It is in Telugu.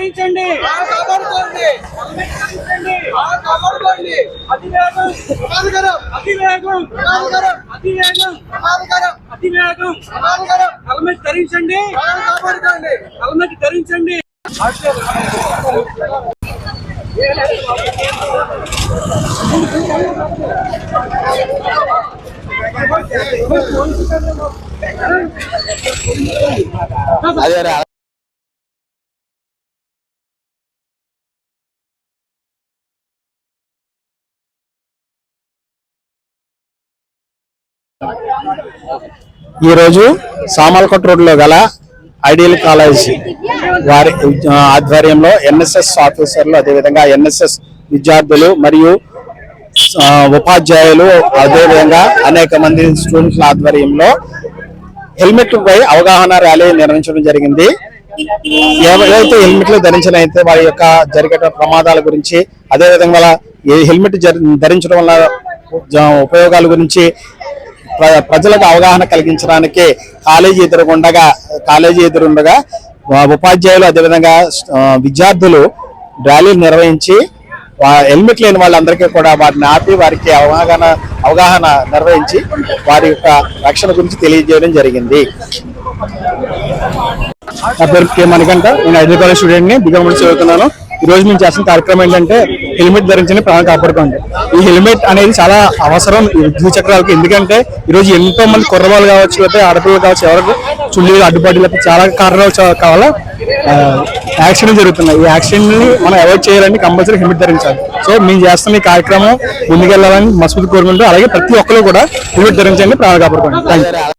ధరించండి కాపాడుకోండి ధరించండి కాపాడుకోండి అతివేగం. ప్రమాదకరం అతివేగం. హెల్మెట్ ధరించండి. హెల్మెట్ ధరించండి. ఈరోజు సామర్లకోట రోడ్లో గల ఐడియల్ కాలేజ్ వారి ఆధ్వర్యంలో ఎన్ఎస్ఎస్ ఆఫీసర్లు అదేవిధంగా ఎన్ఎస్ఎస్ విద్యార్థులు మరియు ఉపాధ్యాయులు అదేవిధంగా అనేక మంది స్టూడెంట్ల ఆధ్వర్యంలో హెల్మెట్లపై అవగాహన ర్యాలీ నిర్వహించడం జరిగింది. ఎవరైతే హెల్మెట్లు ధరించిన అయితే వారి యొక్క జరిగే ప్రమాదాల గురించి అదేవిధంగా హెల్మెట్ ధరించడం వల్ల ఉపయోగాల గురించి ప్రజలకు అవగాహన కలిగించడానికి కాలేజీ ఎదురుగుండగా కాలేజీ ఎదురుండగా ఉపాధ్యాయులు అదేవిధంగా విద్యార్థులు ర్యాలీలు నిర్వహించి హెల్మెట్ లేని వాళ్ళందరికీ కూడా వారిని ఆపి వారికి అవగాహన అవగాహన నిర్వహించి వారి యొక్క రక్షణ గురించి తెలియజేయడం జరిగింది. నా పేరు కే మణికంట నేను హైదరాబాద్ స్టూడెంట్ని స్టూడెంట్ చదువుతున్నాను. ఈ రోజు మేము చేస్తున్న కార్యక్రమం ఏంటంటే హెల్మెట్ ధరించని ప్రాణం కాపాడుకోండి. ఈ హెల్మెట్ అనేది చాలా అవసరం ఈ ద్విచక్రాలకు. ఎందుకంటే ఈ రోజు ఎంతో మంది కుర్రవాళ్ళు కావచ్చు లేకపోతే ఆడపిల్లలు కావచ్చు ఎవరికి చుల్లీలు అడ్డుపడి లేకపోతే చాలా కారణాలు చా- యాక్సిడెంట్ జరుగుతున్నాయి. ఈ యాక్సిడెంట్ని మనం అవాయిడ్ చేయాలని కంపల్సరీ హెల్మెట్ ధరించాలి. సో మేము చేస్తున్న ఈ కార్యక్రమం ముందుకెళ్ళాలని మసూద్ కోరుకుంటూ అలాగే ప్రతి ఒక్కరు కూడా హెల్మెట్ ధరించండి ప్రాణం కాపాడుకోండి. Thank you